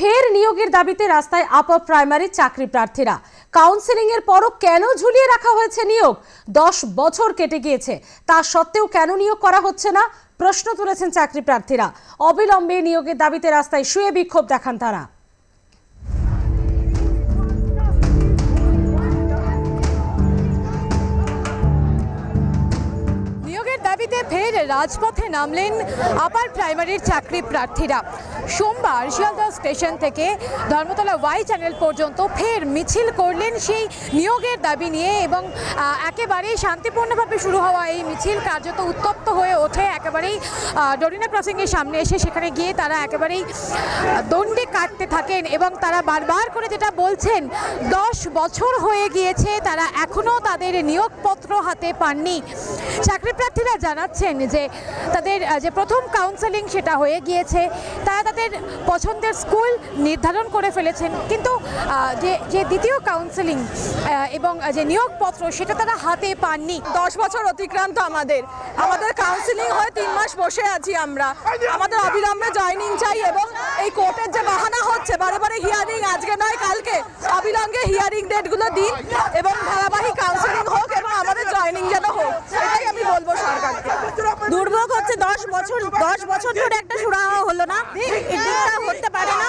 ফের নিয়োগের দাবিতে রাস্তায় আপার প্রাইমারি চাকরি প্রার্থীরা। কাউন্সিলিং এর পরও কেন ঝুলিয়ে রাখা হয়েছে নিয়োগ? দশ বছর কেটে গিয়েছে। তা সত্ত্বেও কেন নিয়োগ করা হচ্ছে না? প্রশ্ন তুলেছেন চাকরি প্রার্থীরা। অবিলম্বে নিয়োগের দাবিতে রাস্তায় শুয়ে বিক্ষোভ দেখান তারা। দাবিতে ফের রাজপথে নামলেন আপার প্রাইমারির চাকরি প্রার্থীরা। সোমবার শিয়ালদহ স্টেশন থেকে ধর্মতলা ওয়াই চ্যানেল পর্যন্ত ফের মিছিল করলেন সেই নিয়োগের দাবি নিয়ে এবং একেবারেই শান্তিপূর্ণভাবে শুরু হওয়া এই মিছিল কার্যত উত্তপ্ত হয়ে ওঠে। একেবারেই ডরিনা ক্রসিংয়ের সামনে এসে সেখানে গিয়ে তারা একেবারেই দণ্ডে কাটতে থাকেন এবং তারা বারবার করে যেটা বলছেন, দশ বছর হয়ে গিয়েছে, তারা এখনও তাদের নিয়োগপত্র হাতে পাননি। চাকরি প্রার্থীরা জানাচ্ছেন যে তাদের যে প্রথম কাউন্সেলিং সেটা হয়ে গিয়েছে, তারা তাদের পছন্দের স্কুল নির্ধারণ করে ফেলেছেন। কিন্তু যে যে দ্বিতীয় কাউন্সেলিং এবং যে নিয়োগপত্র সেটা তারা হাতে পাননি। দশ বছর অতিক্রান্ত আমাদের। আমাদের কাউন্সিলিং হয়ে তিন মাস বসে আছি আমরা। আমাদের অবিলম্বে জয়নিং চাই এবং এই কোর্টের যে বাহানা হচ্ছে, বারে বারে হিয়ারিং আজকে নয়, কালকে। অবিলম্বে হিয়ারিং ডেটগুলো দিন এবং ধারাবাহিক কাউন্সিলিং হোক এবং আমাদের জয়নিং যেন হোক। এটাই আমি বলব সরকারকে দুর্ভোগ হচ্ছে দশ বছর, দশ বছর ধরে একটা সুরাহা হলো না। এটা হতে পারে না।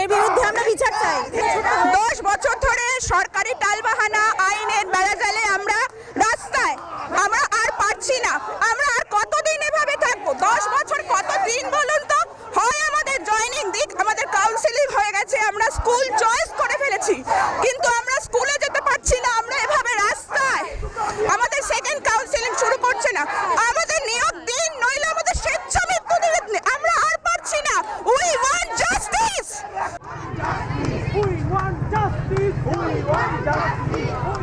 এর বিরুদ্ধে আমরা বিচার চাই। দশ বছর ধরে সরকারি টালবাহানা Богдан Світ!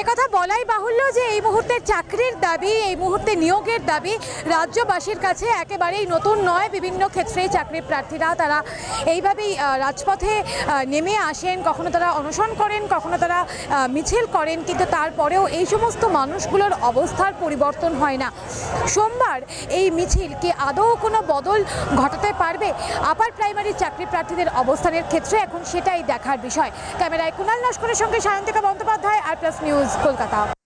একথা বলাই বাহুল্য যে এই মুহূর্তে চাকরির দাবি, এই মুহূর্তে নিয়োগের দাবি রাজ্যবাসীর কাছে একেবারেই নতুন নয়। বিভিন্ন ক্ষেত্রেই চাকরি প্রার্থীরা তারা এইভাবেই রাজপথে নেমে আসেন। কখনো তারা অনশন করেন, কখনো তারা মিছিল করেন, কিন্তু তারপরেও এই সমস্ত মানুষগুলোর অবস্থার পরিবর্তন হয় না। সোমবার এই মিছিল কি আদৌ কোনো বদল ঘটাতে পারবে? আপার প্রাইমারি চাকরি প্রার্থীদের অবস্থানের ক্ষেত্রে এখন সেটাই দেখার বিষয়। ক্যামেরায় কুণাল নস্করের সঙ্গে Sayantika Bandyopadhyay, R plus news Kolkata